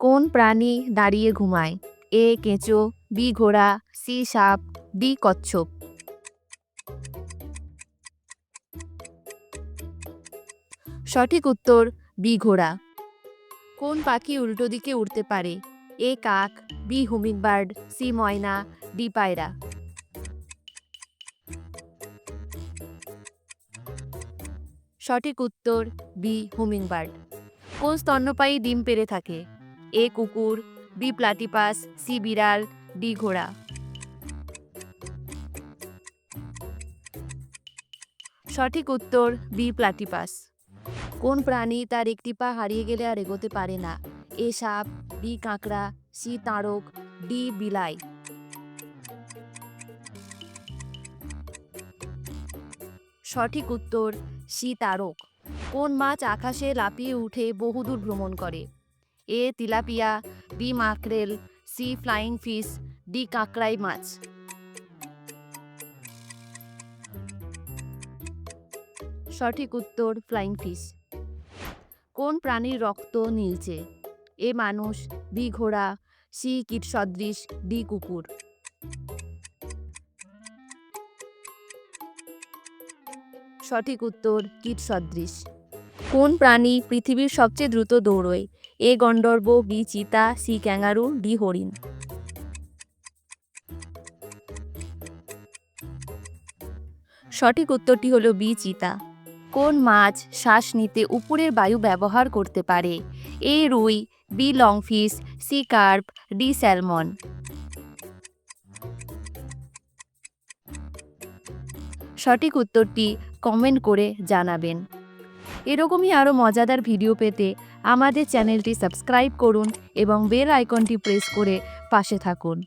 কোন প্রাণী দাঁড়িয়ে ঘুমায়? এ কেঁচো, বি ঘোড়া, সি সাপ, ডি কচ্ছপ। সঠিক উত্তর, বি ঘোড়া। কোন পাখি উল্টো দিকে উড়তে পারে? এ কাক, বি হুমিংবার্ড, সি ময়না, ডি পায়রা। সঠিক উত্তর, বি হুমিংবার্ড। কোন স্তন্যপায়ী ডিম পেড়ে থাকে? এ কুকুর, বি প্লাটিপাস, সি বিড়াল, ডি ঘোড়া। সঠিক উত্তর, বি প্লাটিপাস। কোন প্রাণী তার একটি পা হারিয়ে গেলে আর এগোতে পারে না? এ সাপ, বি কাঁকড়া, সি তাড়ক ডি বিলাই। সঠিক উত্তর, সি তারক। কোন মাছ আকাশে লাফিয়ে উঠে বহুদূর ভ্রমণ করে? A tilapia B mackerel C flying fish D কাঁকড়াই মাছ সঠিক উত্তর ফ্লাইং ফিশ কোন প্রাণীর রক্ত নীলচে? এ মানুষ বি ঘোড়া সি কীট সদৃশ ডি কুকুর। সঠিক উত্তর, কীট সদৃশ। কোন প্রাণী পৃথিবীর সবচেয়ে দ্রুত দৌড়য়? এ গন্ডর্ব বি চিতা, সি ক্যাঙ্গারু, ডি হরিণ। সঠিক উত্তরটি হলো বি চিতা। কোন মাছ শ্বাস নিতে উপরের বায়ু ব্যবহার করতে পারে? এ রুই, B lungfish, C carp, D salmon. সঠিক উত্তরটি কমেন্ট করে জানাবেন। এরকমই আরও মজাদার ভিডিও পেতে আমাদের চ্যানেলটি সাবস্ক্রাইব করুন এবং বেল আইকনটি প্রেস করে পাশে থাকুন।